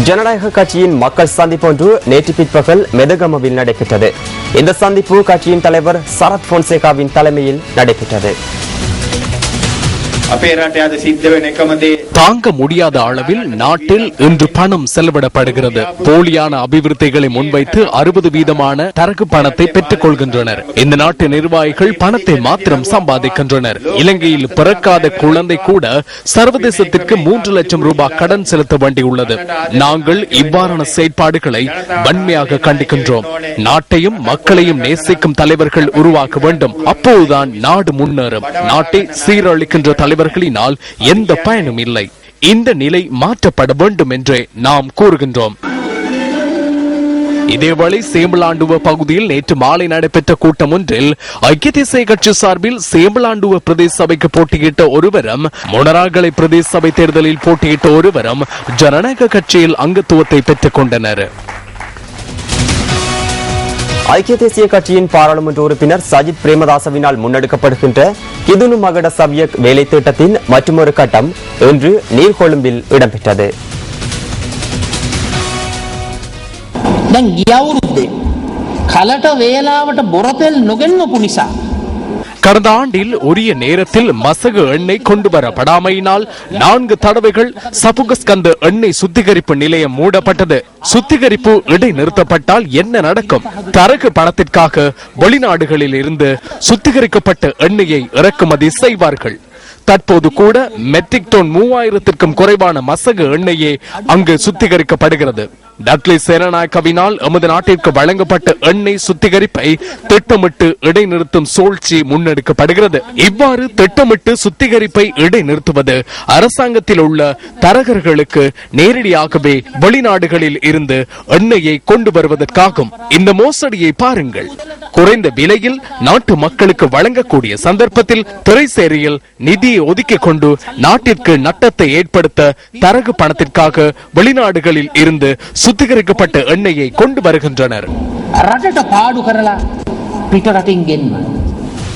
ஜனநாயக கட்சியின் மக்கள் சந்திப்பு ஒன்று நேற்று பிற்பகல் மெதகமவில் நடைபெற்றது. இந்த சந்திப்பு கட்சியின் தலைவர் சரத் பொன்சேகாவின் தலைமையில் நடைபெற்றது. தாங்க முடியாத அளவில் நாட்டில் இன்று பணம் செலவிடப்படுகிறது. போலியான அபிவிருத்திகளை முன்வைத்து அறுபது வீதமான தரகு பணத்தை பெற்றுக் கொள்கின்றனர் இந்த நாட்டு நிர்வாகிகள் பணத்தை மாத்திரம் சம்பாதிக்கின்றனர். இலங்கையில் பிறக்காத குழந்தை கூட சர்வதேசத்திற்கு மூன்று லட்சம் ரூபாய் கடன் செலுத்த வேண்டியுள்ளது நாங்கள் இவ்வாறான செயற்பாடுகளை வன்மையாக கண்டிக்கின்றோம். நாட்டையும் மக்களையும் நேசிக்கும் தலைவர்கள் உருவாக்க வேண்டும். அப்போதுதான் நாடு முன்னேறும். நாட்டை சீரழிக்கின்ற தலைவர் தலைவர்களினால் எந்த பயனும் இல்லை. இந்த நிலை மாற்றப்பட வேண்டும் என்றே நாம் கூறுகின்றோம். இதேவேளை சேம்பலாண்டுவ பகுதியில் நேற்று மாலை நடைபெற்ற கூட்டம் ஒன்றில் ஐக்கிய தேசிய கட்சி சார்பில் சேம்பலாண்டுவ பிரதேச சபைக்கு போட்டியிட்ட ஒருவரும் முனராகலை பிரதேச சபை தேர்தலில் போட்டியிட்ட ஒருவரும் ஜனநாயக கட்சியில் அங்கத்துவத்தை பெற்றுக் கொண்டனர். ஐக்கிய தேசிய கட்சியின் பாராளுமன்ற உறுப்பினர் சஜித் பிரேமதாசவினால் முன்னெடுக்கப்படுகின்ற கிதுனு மகட சவியக் வேலை திட்டத்தின் மற்றொரு கட்டம் இன்று நீர்கொழும்பில் இடம்பெற்றது දැන් ගියවුරුද්දේ කලට වේලාවට බොරතෙල් නොගෙන්වපු නිසා கடந்த ஆண்டில் உரிய நேரத்தில் மசகு எண்ணெய் கொண்டு வரப்படாமையினால் நான்கு தடவைகள் சபுகஸ்கந்த எண்ணெய் சுத்திகரிப்பு நிலையம் மூடப்பட்டது. சுத்திகரிப்பு இடைநிறுத்தப்பட்டால் என்ன நடக்கும்? தரகு பணத்திற்காக வெளிநாடுகளில் இருந்து சுத்திகரிக்கப்பட்ட எண்ணெயை இறக்குமதி செய்வார்கள். தற்போது கூட மெட்ரிக் டோன் மூவாயிரத்திற்கும் குறைவான மசகு எண்ணெயே அங்கு சுத்திகரிக்கப்படுகிறது. டக்ளி சேனநாயக்கவினால் எமது நாட்டிற்கு வழங்கப்பட்ட எண்ணெய் சுத்திகரிப்பை திட்டமிட்டு இடைநிறுத்தும் சூழ்ச்சி முன்னெடுக்கப்படுகிறது. இவ்வாறு திட்டமிட்டு சுத்திகரிப்பை இடைநிறுத்துவது அரசாங்கத்தில் உள்ள தரகர்களுக்கு நேரடியாகவே வெளிநாடுகளில் இருந்து எண்ணெயை கொண்டு வருவதற்காகும். இந்த மோசடியை பாருங்கள். குறைந்த விலையில் நாட்டு மக்களுக்கு வழங்கக்கூடிய சந்தர்ப்பத்தில் திரைசேரியில் நிதியை ஒதுக்கிக் கொண்டு நாட்டிற்கு நட்டத்தை ஏற்படுத்த தரகு பணத்திற்காக வெளிநாடுகளில் இருந்து சுத்திகரிக்கப்பட்ட எண்ணெயை கொண்டு வருகின்றனர்.